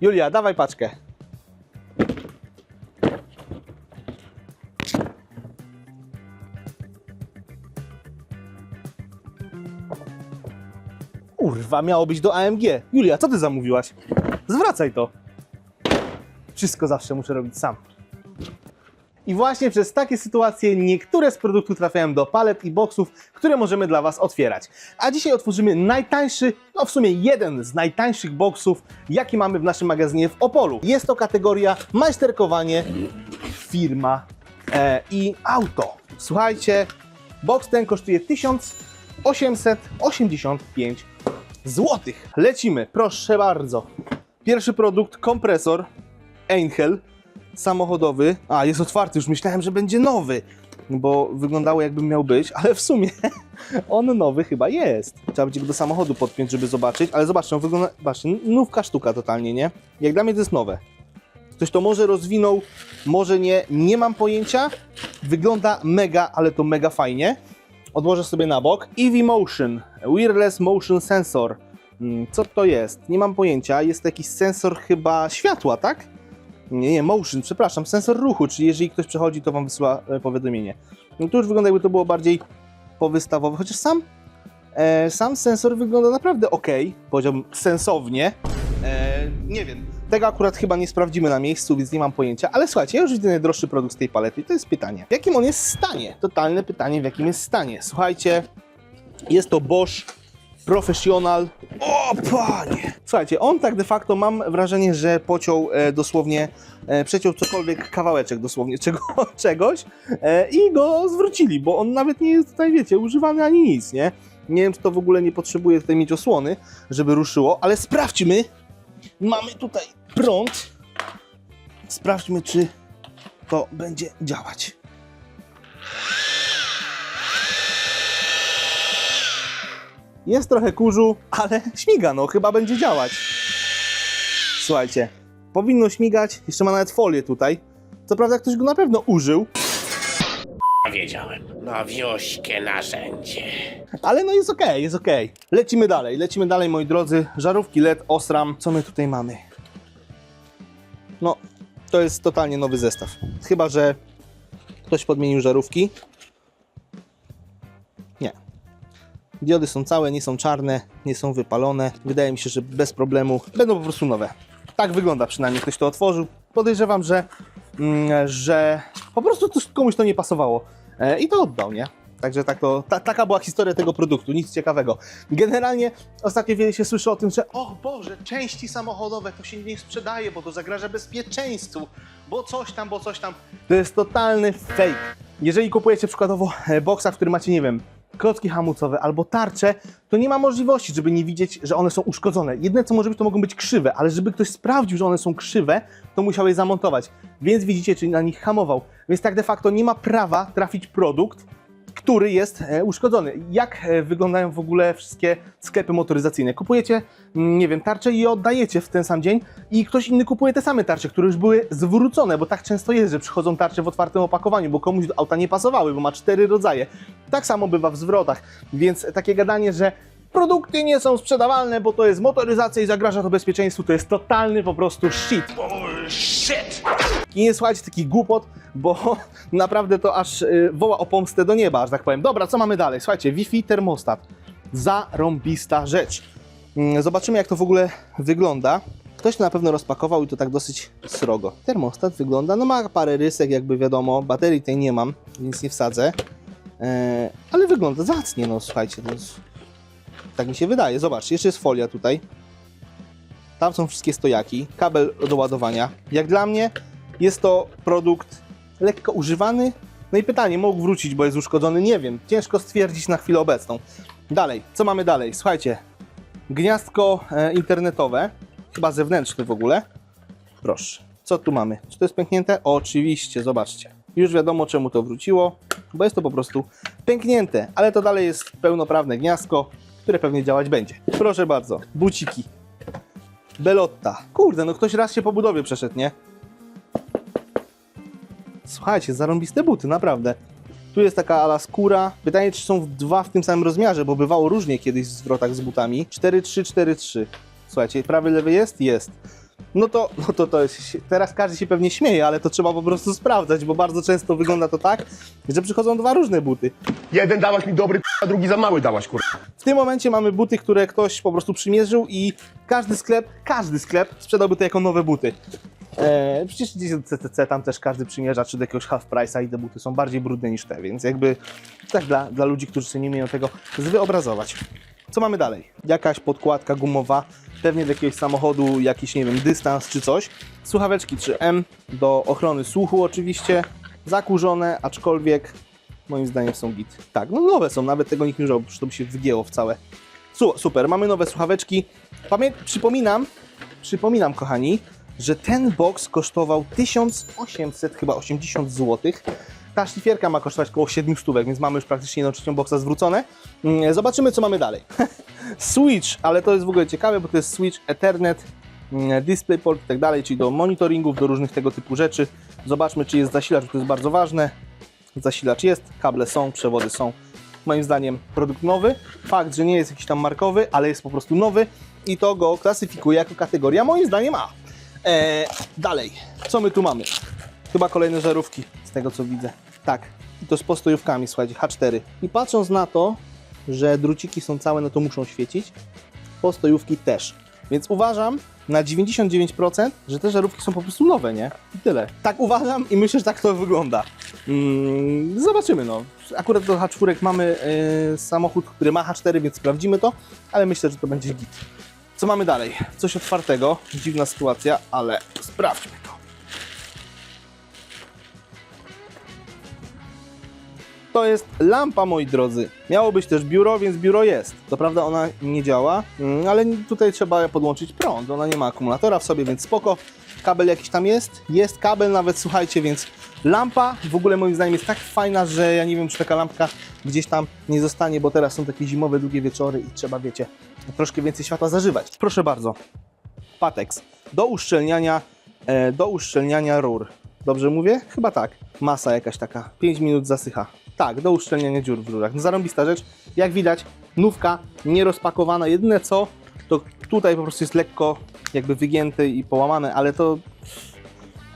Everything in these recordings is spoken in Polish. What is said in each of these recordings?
Julia, dawaj paczkę. Urwa, miało być do AMG. Julia, co ty zamówiłaś? Zwracaj to. Wszystko zawsze muszę robić sam. I właśnie przez takie sytuacje niektóre z produktów trafiają do palet i boksów, które możemy dla Was otwierać. A dzisiaj otworzymy najtańszy, no w sumie jeden z najtańszych boksów, jaki mamy w naszym magazynie w Opolu. Jest to kategoria majsterkowanie, firma e, i auto. Słuchajcie, boks ten kosztuje 1885 złotych. Lecimy, proszę bardzo. Pierwszy produkt, kompresor Einhell samochodowy. A, jest otwarty, już myślałem, że będzie nowy, bo wyglądało jakby miał być, ale w sumie on nowy chyba jest. Trzeba będzie go do samochodu podpiąć, żeby zobaczyć, ale zobaczcie, on wygląda, zobaczcie, nówka sztuka totalnie, nie? Jak dla mnie to jest nowe. Ktoś to może rozwinął, może nie, nie mam pojęcia. Wygląda mega, ale to mega fajnie. Odłożę sobie na bok. EV Motion, Wireless Motion Sensor. Mm, Co to jest? Nie mam pojęcia. Jest to jakiś sensor chyba światła, tak? Nie, nie, motion, przepraszam, sensor ruchu, czyli jeżeli ktoś przechodzi, to wam wysyła e, powiadomienie. No to już wygląda jakby to było bardziej powystawowe, chociaż sam, e, sam sensor wygląda naprawdę ok, powiedziałbym sensownie. E, nie wiem, tego akurat chyba nie sprawdzimy na miejscu, więc nie mam pojęcia, ale słuchajcie, ja już widzę najdroższy produkt z tej palety i to jest pytanie. W jakim on jest stanie? Totalne pytanie, w jakim jest stanie. Słuchajcie, jest to Bosch Professional. O panie! Słuchajcie, on tak de facto mam wrażenie, że pociął e, dosłownie, e, przeciął cokolwiek kawałeczek dosłownie czego, czegoś e, i go zwrócili, bo on nawet nie jest tutaj, wiecie, używany ani nic, nie? Nie wiem, czy to w ogóle nie potrzebuje tutaj mieć osłony, żeby ruszyło, ale sprawdźmy. Mamy tutaj prąd. Sprawdźmy, czy to będzie działać. Jest trochę kurzu, ale śmiga, no chyba będzie działać. Słuchajcie, powinno śmigać, jeszcze ma nawet folię tutaj. Co prawda ktoś go na pewno użył, Wiedziałem. Na wiośkę narzędzie. ale no jest okej, jest okej. Lecimy dalej, lecimy dalej moi drodzy. Żarówki LED, Osram, co my tutaj mamy? No, to jest totalnie nowy zestaw. Chyba, że ktoś podmienił żarówki. Diody są całe, nie są czarne, nie są wypalone. Wydaje mi się, że bez problemu będą po prostu nowe. Tak wygląda przynajmniej, ktoś to otworzył. Podejrzewam, że, mm, że po prostu komuś to nie pasowało e, i to oddał, nie? Także tak to, ta, taka była historia tego produktu, nic ciekawego. Generalnie ostatnio wiele się słyszy o tym, że o Boże, części samochodowe to się nie sprzedaje, bo to zagraża bezpieczeństwu, bo coś tam, bo coś tam. To jest totalny fake. Jeżeli kupujecie przykładowo e, boksa, w którym macie, nie wiem, klocki hamulcowe albo tarcze, to nie ma możliwości, żeby nie widzieć, że one są uszkodzone. Jedyne co może być, to mogą być krzywe, ale żeby ktoś sprawdził, że one są krzywe, to musiał je zamontować. Więc widzicie, czyli na nich hamował. Więc tak de facto nie ma prawa trafić produkt, który jest e, uszkodzony. Jak e, wyglądają w ogóle wszystkie sklepy motoryzacyjne? Kupujecie, mm, nie wiem, tarcze i je oddajecie w ten sam dzień i ktoś inny kupuje te same tarcze, które już były zwrócone, bo tak często jest, że przychodzą tarcze w otwartym opakowaniu, bo komuś do auta nie pasowały, bo ma cztery rodzaje. Tak samo bywa w zwrotach, więc takie gadanie, że produkty nie są sprzedawalne, bo to jest motoryzacja i zagraża to bezpieczeństwu, to jest totalny po prostu shit. Bullshit! I nie słuchajcie takich głupot, bo naprawdę to aż y, woła o pomstę do nieba, że tak powiem. Dobra, co mamy dalej? Słuchajcie, Wi-Fi termostat. Zarąbista rzecz. Mm, Zobaczymy, jak to w ogóle wygląda. Ktoś to na pewno rozpakował i to tak dosyć srogo. Termostat wygląda, no ma parę rysek, jakby wiadomo. Baterii tej nie mam, więc nie wsadzę. Eee, ale wygląda zacnie, no słuchajcie. To jest... Tak mi się wydaje. Zobacz, jeszcze jest folia tutaj. Tam są wszystkie stojaki, kabel do ładowania. Jak dla mnie jest to produkt lekko używany. No i pytanie, mógł wrócić, bo jest uszkodzony? Nie wiem. Ciężko stwierdzić na chwilę obecną. Dalej, co mamy dalej? Słuchajcie, gniazdko e, internetowe, chyba zewnętrzne w ogóle. Proszę, co tu mamy? Czy to jest pęknięte? Oczywiście, zobaczcie. Już wiadomo, czemu to wróciło, bo jest to po prostu pęknięte, ale to dalej jest pełnoprawne gniazdko, które pewnie działać będzie. Proszę bardzo, buciki. Belotta. Kurde, no ktoś raz się po budowie przeszedł, nie? Słuchajcie, zarąbiste buty, naprawdę. Tu jest taka ala skóra. Pytanie, czy są dwa w tym samym rozmiarze, bo bywało różnie kiedyś w zwrotach z butami. 4-3, 4-3. Słuchajcie, prawy, lewy jest? Jest. No to, no to, to jest, teraz każdy się pewnie śmieje, ale to trzeba po prostu sprawdzać, bo bardzo często wygląda to tak, że przychodzą dwa różne buty. Jeden dałaś mi dobry, a drugi za mały dałaś, kur... W tym momencie mamy buty, które ktoś po prostu przymierzył i każdy sklep, każdy sklep sprzedałby to jako nowe buty. Eee, przecież gdzieś do CTC tam też każdy przymierza, czy do jakiegoś half price'a i te buty są bardziej brudne niż te, więc jakby tak dla, dla ludzi, którzy sobie nie umieją tego wyobrazować. Co mamy dalej? Jakaś podkładka gumowa, pewnie do jakiegoś samochodu, jakiś, nie wiem, dystans czy coś. Słuchaweczki 3M do ochrony słuchu oczywiście, zakurzone, aczkolwiek moim zdaniem są git. Tak, no nowe są, nawet tego nikt nie przecież to by się wygięło w całe. Su super, mamy nowe słuchaweczki. Pamię przypominam, przypominam kochani, że ten box kosztował 1800 chyba 80 zł. Ta szlifierka ma kosztować około 700, więc mamy już praktycznie jedną trzecią boxa zwrócone. Mm, Zobaczymy, co mamy dalej. Switch, ale to jest w ogóle ciekawe, bo to jest Switch Ethernet, mm, DisplayPort i tak dalej, czyli do monitoringów, do różnych tego typu rzeczy. Zobaczmy, czy jest zasilacz, bo to jest bardzo ważne. Zasilacz jest, kable są, przewody są. Moim zdaniem produkt nowy. Fakt, że nie jest jakiś tam markowy, ale jest po prostu nowy i to go klasyfikuje jako kategoria moim zdaniem A. Eee, dalej, co my tu mamy? Chyba kolejne żarówki, z tego co widzę. Tak, i to z postojówkami, słuchajcie, H4. I patrząc na to, że druciki są całe, no to muszą świecić. Postojówki też. Więc uważam na 99%, że te żarówki są po prostu nowe, nie? I tyle. Tak uważam i myślę, że tak to wygląda. Mm, zobaczymy, no. Akurat do H4 mamy yy, samochód, który ma H4, więc sprawdzimy to, ale myślę, że to będzie git. Co mamy dalej? Coś otwartego. Dziwna sytuacja, ale sprawdźmy to. To jest lampa, moi drodzy. Miało być też biuro, więc biuro jest. To prawda, ona nie działa, mm, ale tutaj trzeba podłączyć prąd. Ona nie ma akumulatora w sobie, więc spoko. Kabel jakiś tam jest. Jest kabel nawet, słuchajcie, więc lampa w ogóle moim zdaniem jest tak fajna, że ja nie wiem, czy taka lampka gdzieś tam nie zostanie, bo teraz są takie zimowe, długie wieczory i trzeba, wiecie, troszkę więcej światła zażywać. Proszę bardzo. Patex. Do uszczelniania, e, do uszczelniania rur. Dobrze mówię? Chyba tak. Masa jakaś taka. 5 minut zasycha. Tak, do uszczelniania dziur w rurach. No, zarąbista rzecz. Jak widać, nówka, nierozpakowana. Jedyne co, to tutaj po prostu jest lekko jakby wygięte i połamane, ale to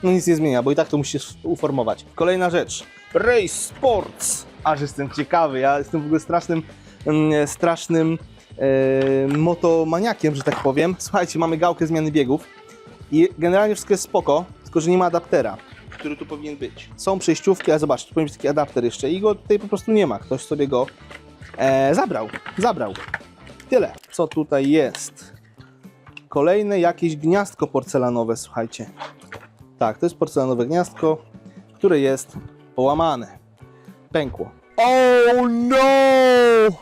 no nic nie zmienia, bo i tak to musisz uformować. Kolejna rzecz. Race Sports. Aż jestem ciekawy. Ja jestem w ogóle strasznym, mm, strasznym e, motomaniakiem, że tak powiem. Słuchajcie, mamy gałkę zmiany biegów i generalnie wszystko jest spoko, tylko że nie ma adaptera, który tu powinien być. Są przejściówki, ale zobaczcie, tu powinien być taki adapter jeszcze i go tutaj po prostu nie ma. Ktoś sobie go e, zabrał. Zabrał. Tyle. Co tutaj jest? Kolejne jakieś gniazdko porcelanowe, słuchajcie. Tak, to jest porcelanowe gniazdko, które jest połamane. Pękło. Oh no!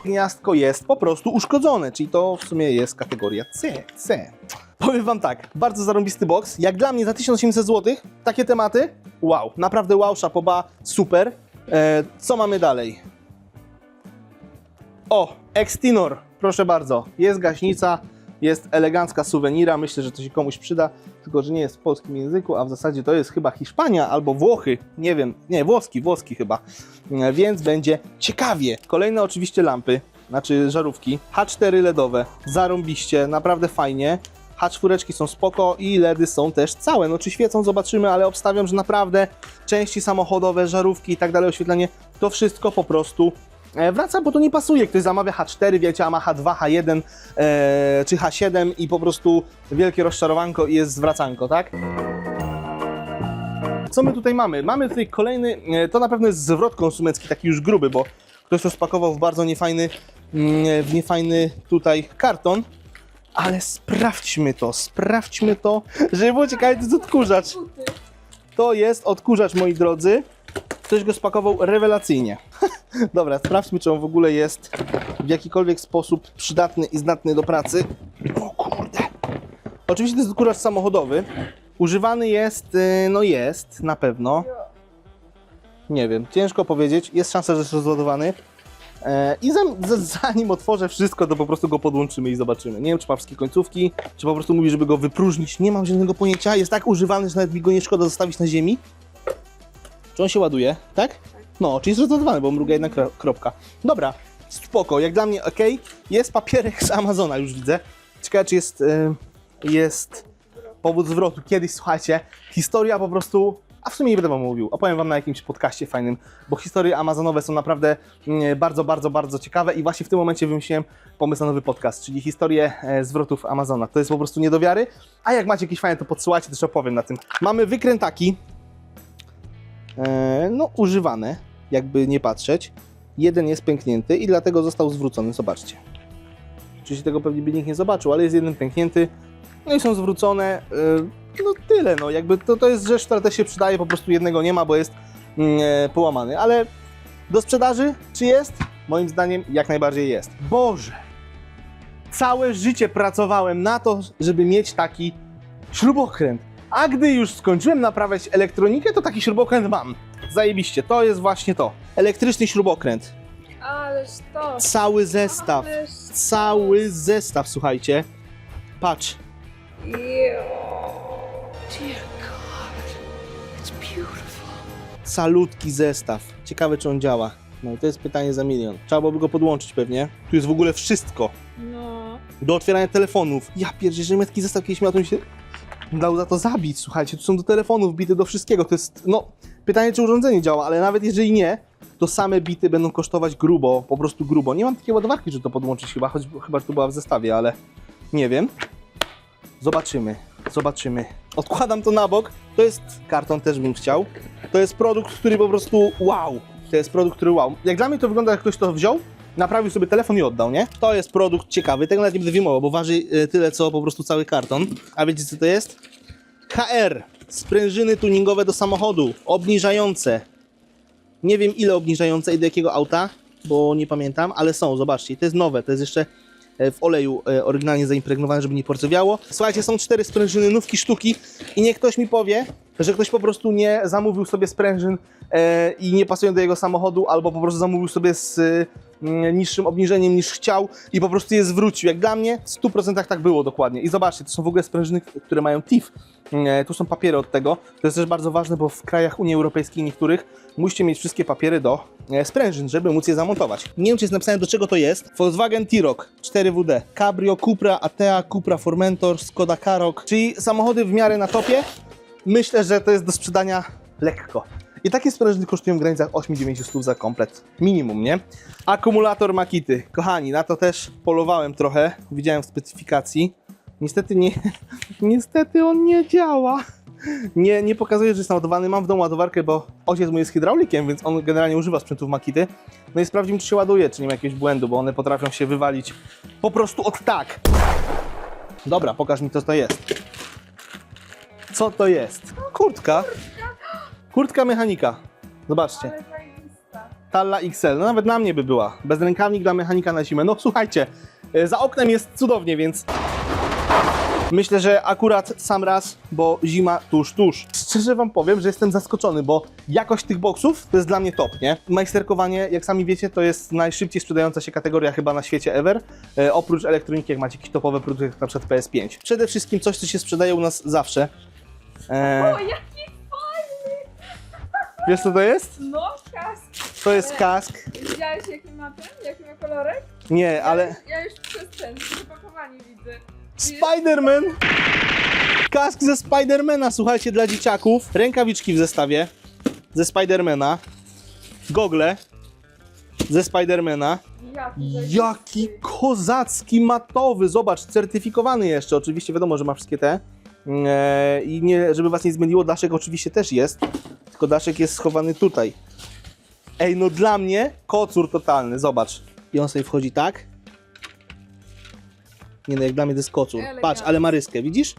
Gniazdko jest po prostu uszkodzone, czyli to w sumie jest kategoria C. C. Powiem wam tak, bardzo zarąbisty box. Jak dla mnie za 1800 zł, takie tematy, wow, naprawdę wow, szapoba, super. E, co mamy dalej? O, Extinor, proszę bardzo. Jest gaśnica, jest elegancka suwenira, myślę, że to się komuś przyda, tylko że nie jest w polskim języku, a w zasadzie to jest chyba Hiszpania albo Włochy, nie wiem, nie, włoski, włoski chyba, E, więc będzie ciekawie. Kolejne oczywiście lampy, znaczy żarówki, H4 LEDowe, zarąbiście, naprawdę fajnie. H4 są spoko i LEDy są też całe. No czy świecą, zobaczymy, ale obstawiam, że naprawdę części samochodowe, żarówki i tak dalej, oświetlenie, to wszystko po prostu e, wraca, bo to nie pasuje. Ktoś zamawia H4, wiecie, a ma H2, H1 e, czy H7 i po prostu wielkie rozczarowanko i jest zwracanko, tak? Co my tutaj mamy? Mamy tutaj kolejny, e, to na pewno jest zwrot konsumencki, taki już gruby, bo ktoś to spakował w bardzo niefajny, mm, w niefajny tutaj karton. Ale sprawdźmy to, sprawdźmy to, żeby było ciekawe, to jest odkurzacz. To jest odkurzacz, moi drodzy. Ktoś go spakował rewelacyjnie. Dobra, sprawdźmy, czy on w ogóle jest w jakikolwiek sposób przydatny i zdatny do pracy. O kurde. Oczywiście to jest odkurzacz samochodowy. Używany jest, y, no jest, na pewno. Nie wiem, ciężko powiedzieć. Jest szansa, że jest rozładowany. E, I zanim otworzę wszystko, to po prostu go podłączymy i zobaczymy. Nie wiem, czy ma wszystkie końcówki, czy po prostu mówi, żeby go wypróżnić. Nie mam żadnego pojęcia. Jest tak używany, że nawet mi go nie szkoda zostawić na ziemi. Czy on się ładuje, tak? No, czyli jest rozładowany, bo mruga jedna kro- kropka. Dobra, spoko, jak dla mnie ok. Jest papierek z Amazona, już widzę. Ciekawe, czy jest, e, jest powód zwrotu. Kiedyś, słuchajcie, historia po prostu... A w sumie nie będę wam mówił, opowiem wam na jakimś podcaście fajnym, bo historie amazonowe są naprawdę mm, bardzo, bardzo, bardzo ciekawe i właśnie w tym momencie wymyśliłem pomysł na nowy podcast, czyli historię e, zwrotów Amazona. To jest po prostu nie do wiary, a jak macie jakieś fajne, to podsyłajcie, też opowiem na tym. Mamy wykrętaki, e, no używane, jakby nie patrzeć. Jeden jest pęknięty i dlatego został zwrócony, zobaczcie. Oczywiście tego pewnie by nikt nie zobaczył, ale jest jeden pęknięty, no i są zwrócone, e, no tyle, no jakby to, to jest rzecz, która też się przydaje, po prostu jednego nie ma, bo jest mm, e, połamany, ale do sprzedaży, czy jest? Moim zdaniem jak najbardziej jest. Boże! Całe życie pracowałem na to, żeby mieć taki śrubokręt. A gdy już skończyłem naprawiać elektronikę, to taki śrubokręt mam. Zajebiście, to jest właśnie to. Elektryczny śrubokręt. Ależ to. Cały zestaw. Ależ Cały zestaw, słuchajcie. Patrz. Jo. Calutki zestaw. Ciekawe, czy on działa. No i to jest pytanie za milion. Trzeba byłoby go podłączyć pewnie. Tu jest w ogóle wszystko. No. Do otwierania telefonów. Ja pierdzielę, że taki zestaw kiedyś miał, to mi się dał za to zabić. Słuchajcie, tu są do telefonów bity, do wszystkiego. To jest, no, pytanie, czy urządzenie działa, ale nawet jeżeli nie, to same bity będą kosztować grubo, po prostu grubo. Nie mam takiej ładowarki, żeby to podłączyć chyba, choć chyba, że to była w zestawie, ale nie wiem. Zobaczymy, zobaczymy. Odkładam to na bok. To jest karton, też bym chciał. To jest produkt, który po prostu wow. To jest produkt, który wow. Jak dla mnie to wygląda, jak ktoś to wziął, naprawił sobie telefon i oddał, nie? To jest produkt ciekawy. Tego nawet nie będę wyjmował, bo waży e, tyle, co po prostu cały karton. A wiecie, co to jest? HR. Sprężyny tuningowe do samochodu. Obniżające. Nie wiem, ile obniżające i do jakiego auta, bo nie pamiętam, ale są, zobaczcie. To jest nowe, to jest jeszcze w oleju e, oryginalnie zaimpregnowane, żeby nie porcowiało. Słuchajcie, są cztery sprężyny, nówki sztuki i niech ktoś mi powie, że ktoś po prostu nie zamówił sobie sprężyn e, i nie pasują do jego samochodu, albo po prostu zamówił sobie z e, mm, niższym obniżeniem niż chciał i po prostu je zwrócił. Jak dla mnie w 100% tak było dokładnie. I zobaczcie, to są w ogóle sprężyny, które mają TIF. E, tu są papiery od tego. To jest też bardzo ważne, bo w krajach Unii Europejskiej niektórych musicie mieć wszystkie papiery do e, sprężyn, żeby móc je zamontować. Nie wiem, czy jest napisane do czego to jest. Volkswagen T-Roc 4WD, Cabrio, Cupra, Atea, Cupra Formentor, Skoda Karoq, czyli samochody w miarę na topie. Myślę, że to jest do sprzedania lekko. I takie sprężyny kosztują w granicach 8-9 stów za komplet. Minimum, nie? Akumulator Makity. Kochani, na to też polowałem trochę. Widziałem w specyfikacji. Niestety nie, niestety on nie działa. Nie, nie pokazuje, że jest naładowany. Mam w domu ładowarkę, bo ojciec mój jest hydraulikiem, więc on generalnie używa sprzętów Makity. No i sprawdzimy, czy się ładuje, czy nie ma jakiegoś błędu, bo one potrafią się wywalić po prostu od tak. Dobra, pokaż mi, co to jest. Co to jest? Kurtka. Kurtka mechanika. Zobaczcie. Talla XL. No nawet na mnie by była. Bezrękawnik dla mechanika na zimę. No słuchajcie, e, za oknem jest cudownie, więc myślę, że akurat sam raz, bo zima tuż, tuż. Szczerze wam powiem, że jestem zaskoczony, bo jakość tych boksów to jest dla mnie top, nie? Majsterkowanie, jak sami wiecie, to jest najszybciej sprzedająca się kategoria chyba na świecie ever. E, oprócz elektroniki, jak macie jakieś topowe produkty, jak na przykład PS5. Przede wszystkim coś, co się sprzedaje u nas zawsze. E, O, jaki fajny! wiesz co to jest? No, kask. To jest kask. Widziałeś jaki ma ten? Jaki ma kolorek? Nie, ale... Ja już przez ten, wypakowanie widzę. Spider-Man! Kask ze Spidermana, słuchajcie, dla dzieciaków. Rękawiczki w zestawie ze Spidermana. Gogle ze Spidermana. Jaki kozacki matowy, zobacz, certyfikowany jeszcze. Oczywiście wiadomo, że ma wszystkie te. Eee, I nie, żeby was nie zmyliło, daszek oczywiście też jest, tylko daszek jest schowany tutaj. Ej, no dla mnie kocur totalny, zobacz. I on sobie wchodzi tak. Nie no, jak dla mnie to jest kocur. Patrz, ale ma ryskę, widzisz?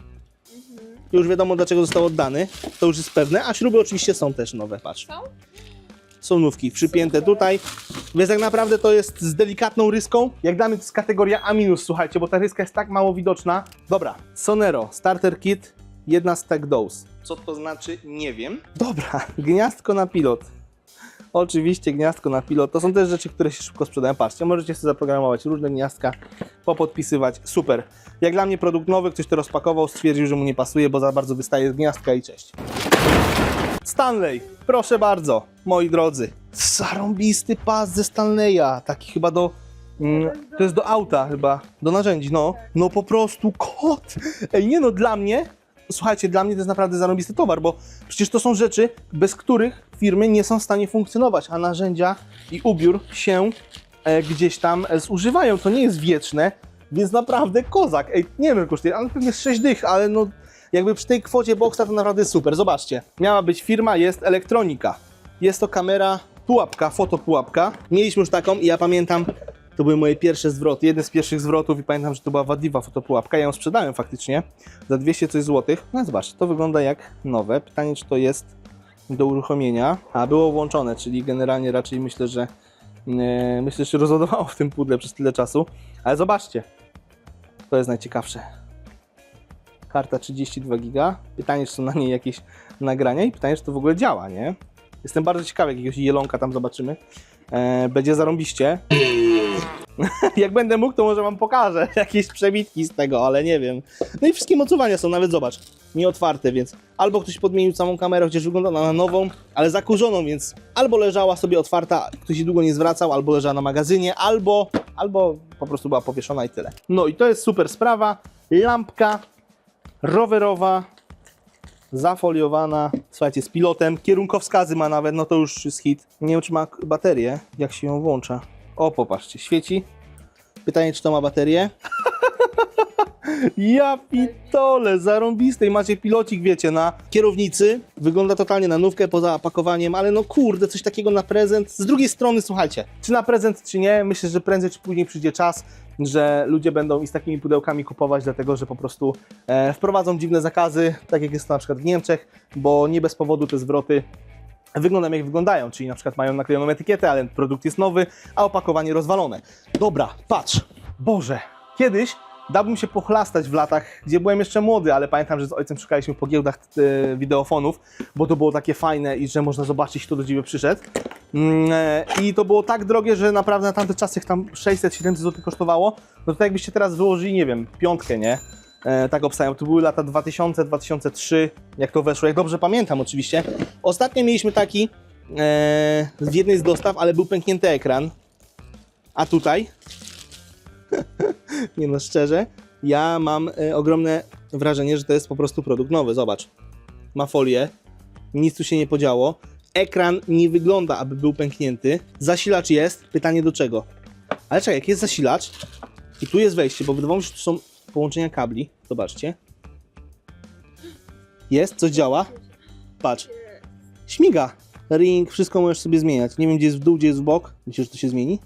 Już wiadomo dlaczego został oddany, to już jest pewne, a śruby oczywiście są też nowe, patrz. Są? Są nówki przypięte tutaj, więc tak naprawdę to jest z delikatną ryską. Jak mnie to jest kategoria A-, słuchajcie, bo ta ryska jest tak mało widoczna. Dobra, Sonero, starter kit, jedna stack dose. Co to znaczy? Nie wiem. Dobra, gniazdko na pilot. Oczywiście gniazdko na pilot. To są też rzeczy, które się szybko sprzedają. Patrzcie, możecie sobie zaprogramować różne gniazdka, popodpisywać. Super. Jak dla mnie produkt nowy, ktoś to rozpakował, stwierdził, że mu nie pasuje, bo za bardzo wystaje z gniazdka i cześć. Stanley, proszę bardzo, moi drodzy. Zarąbisty pas ze Stanleya, taki chyba do... Mm, to jest do auta chyba, do narzędzi, no. No po prostu kot. Ej, nie no, dla mnie słuchajcie, dla mnie to jest naprawdę zarobisty towar, bo przecież to są rzeczy, bez których firmy nie są w stanie funkcjonować, a narzędzia i ubiór się e, gdzieś tam e, zużywają. To nie jest wieczne, więc naprawdę kozak. Ej, nie wiem, kosztuje, ale pewnie z 6 dych, ale no jakby przy tej kwocie Boxa to naprawdę super. Zobaczcie, miała być firma, jest elektronika. Jest to kamera pułapka, fotopułapka. Mieliśmy już taką i ja pamiętam, to były moje pierwsze zwroty, jeden z pierwszych zwrotów i pamiętam, że to była wadliwa fotopułapka. Ja ją sprzedałem faktycznie za 200 coś złotych. No zobacz, to wygląda jak nowe. Pytanie, czy to jest do uruchomienia. A, było włączone, czyli generalnie raczej myślę, że e, myślę, że się rozładowało w tym pudle przez tyle czasu. Ale zobaczcie, to jest najciekawsze. Karta 32 giga. Pytanie, czy są na niej jakieś nagrania i pytanie, czy to w ogóle działa, nie? Jestem bardzo ciekawy, jakiegoś jelonka tam zobaczymy. E, będzie zarąbiście. Jak będę mógł, to może wam pokażę jakieś przebitki z tego, ale nie wiem. No i wszystkie mocowania są, nawet zobacz, nieotwarte, więc albo ktoś podmienił samą kamerę, chociaż wygląda na nową, ale zakurzoną, więc albo leżała sobie otwarta, ktoś jej długo nie zwracał, albo leżała na magazynie, albo, albo po prostu była powieszona i tyle. No i to jest super sprawa. Lampka rowerowa, zafoliowana, słuchajcie, z pilotem, kierunkowskazy ma nawet, no to już jest hit. Nie wiem, czy ma baterię, jak się ją włącza. O, popatrzcie, świeci. Pytanie, czy to ma baterię? Ja pitole, zarąbistej. Macie pilocik, wiecie, na kierownicy. Wygląda totalnie na nówkę poza opakowaniem, ale no kurde, coś takiego na prezent. Z drugiej strony, słuchajcie, czy na prezent, czy nie, myślę, że prędzej czy później przyjdzie czas, że ludzie będą i z takimi pudełkami kupować, dlatego że po prostu e, wprowadzą dziwne zakazy, tak jak jest to na przykład w Niemczech, bo nie bez powodu te zwroty wyglądają jak wyglądają, czyli na przykład mają naklejoną etykietę, ale produkt jest nowy, a opakowanie rozwalone. Dobra, patrz, Boże, kiedyś dałbym się pochlastać w latach, gdzie byłem jeszcze młody, ale pamiętam, że z ojcem szukaliśmy po giełdach e, wideofonów, bo to było takie fajne i że można zobaczyć, kto do ciebie przyszedł. Mm, e, I to było tak drogie, że naprawdę na tamte czasy tam 600-700 zł kosztowało. No to jakbyście teraz wyłożyli, nie wiem, piątkę, nie? E, tak obstawiam. To były lata 2000-2003, jak to weszło, jak dobrze pamiętam oczywiście. Ostatnio mieliśmy taki e, w jednej z dostaw, ale był pęknięty ekran. A tutaj? nie no, szczerze, ja mam e, ogromne wrażenie, że to jest po prostu produkt nowy. Zobacz. Ma folię, nic tu się nie podziało. Ekran nie wygląda, aby był pęknięty. Zasilacz jest. Pytanie do czego? Ale czekaj, jak jest zasilacz i tu jest wejście, bo wydawało mi się, że tu są połączenia kabli. Zobaczcie. Jest, coś działa. Patrz. Śmiga. Ring, wszystko możesz sobie zmieniać. Nie wiem, gdzie jest w dół, gdzie jest w bok. Myślisz, że to się zmieni?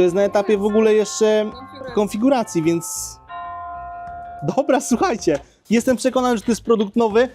To jest na etapie w ogóle jeszcze konfiguracji, więc. Dobra, słuchajcie. Jestem przekonany, że to jest produkt nowy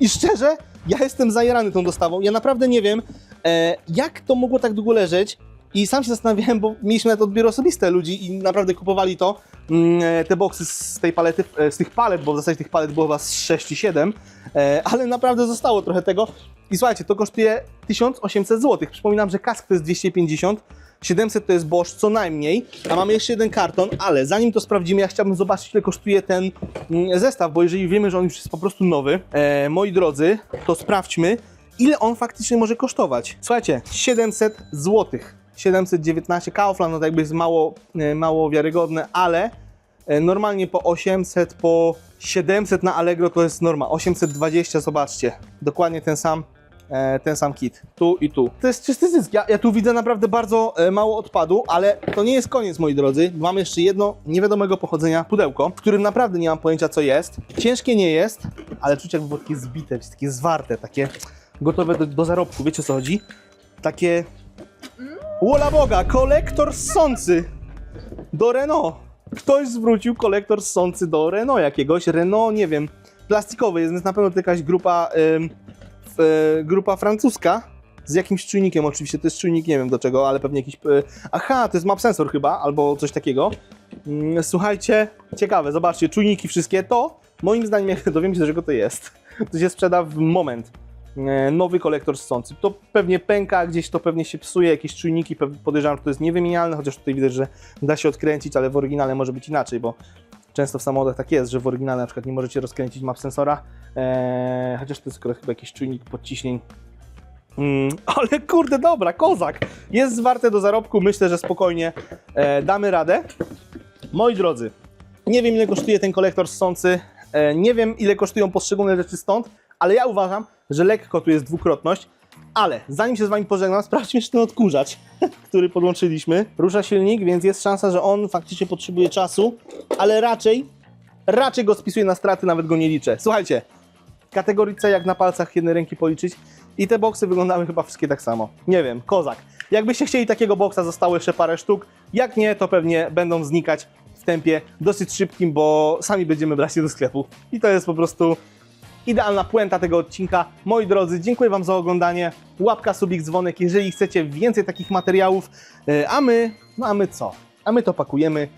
i szczerze, ja jestem zajerany tą dostawą. Ja naprawdę nie wiem, e, jak to mogło tak długo leżeć. I sam się zastanawiałem, bo mieliśmy nawet odbiory osobiste ludzi i naprawdę kupowali to, mm, e, te boksy z tej palety, e, z tych palet, bo w zasadzie tych palet było chyba z 6 czy 7, e, ale naprawdę zostało trochę tego. I słuchajcie, to kosztuje 1800 zł. Przypominam, że kask to jest 250, 700 to jest Bosch co najmniej, a mamy jeszcze jeden karton, ale zanim to sprawdzimy, ja chciałbym zobaczyć, ile kosztuje ten mm, zestaw, bo jeżeli wiemy, że on już jest po prostu nowy, e, moi drodzy, to sprawdźmy, ile on faktycznie może kosztować. Słuchajcie, 700 zł. 719 Kaufland, no to jakby jest mało, e, mało wiarygodne, ale e, normalnie po 800, po 700 na Allegro to jest norma. 820, zobaczcie, dokładnie ten sam ten sam kit. Tu i tu. To jest czysty zysk. Ja, ja tu widzę naprawdę bardzo e, mało odpadu, ale to nie jest koniec, moi drodzy. Mam jeszcze jedno niewiadomego pochodzenia pudełko, w którym naprawdę nie mam pojęcia, co jest. Ciężkie nie jest, ale czuć jakby było takie zbite, takie zwarte, takie gotowe do, do zarobku. Wiecie o co chodzi? Takie... Wola Boga, kolektor ssący do Renault. Ktoś zwrócił kolektor ssący do Renault jakiegoś. Renault, nie wiem, plastikowy jest, więc na pewno to jakaś grupa... E, grupa francuska z jakimś czujnikiem oczywiście, to jest czujnik, nie wiem do czego, ale pewnie jakiś... E, aha, to jest map sensor chyba, albo coś takiego. Mm, Słuchajcie, ciekawe, zobaczcie, czujniki wszystkie, to moim zdaniem, jak dowiem się, do czego to jest, to się sprzeda w moment. E, Nowy kolektor ssący. To pewnie pęka, gdzieś to pewnie się psuje, jakieś czujniki, podejrzewam, że to jest niewymienialne, chociaż tutaj widać, że da się odkręcić, ale w oryginale może być inaczej, bo często w samochodach tak jest, że w oryginale na przykład nie możecie rozkręcić map sensora, Eee, chociaż to jest akurat chyba jakiś czujnik podciśnień. Mm, ale kurde, dobra, kozak. Jest zwarte do zarobku, myślę, że spokojnie e, damy radę. Moi drodzy, Nie wiem ile kosztuje ten kolektor ssący, e, nie wiem ile kosztują poszczególne rzeczy stąd, ale ja uważam, że lekko tu jest dwukrotność. Ale zanim się z Wami pożegnam, sprawdźmy jeszcze ten odkurzacz, który podłączyliśmy. Rusza silnik, więc jest szansa, że on faktycznie potrzebuje czasu, ale raczej, raczej go spisuję na straty, nawet go nie liczę. Słuchajcie, kategorii jak na palcach jednej ręki policzyć i te boksy wyglądały chyba wszystkie tak samo. Nie wiem, kozak. Jakbyście chcieli takiego boksa, zostało jeszcze parę sztuk. Jak nie, to pewnie będą znikać w tempie dosyć szybkim, bo sami będziemy brać je do sklepu. I to jest po prostu idealna puenta tego odcinka. Moi drodzy, dziękuję Wam za oglądanie. Łapka, subik, dzwonek, jeżeli chcecie więcej takich materiałów. E, A my, no a my co? A my to pakujemy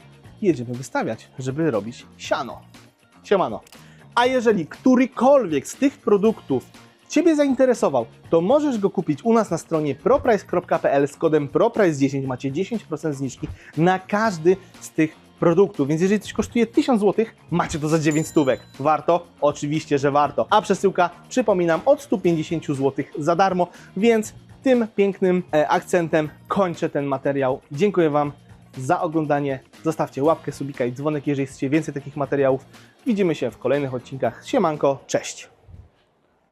i jedziemy wystawiać, żeby robić siano. Siemano. A jeżeli którykolwiek z tych produktów Ciebie zainteresował, to możesz go kupić u nas na stronie proprice.pl z kodem proprice10. Macie 10% zniżki na każdy z tych produktów. Więc jeżeli coś kosztuje 1000 zł, macie to za 9 stówek. Warto? Oczywiście, że warto. A przesyłka, przypominam, od 150 zł za darmo, więc tym pięknym e, akcentem kończę ten materiał. Dziękuję Wam za oglądanie. Zostawcie łapkę, subika i dzwonek, jeżeli chcecie więcej takich materiałów. Widzimy się w kolejnych odcinkach. Siemanko, cześć!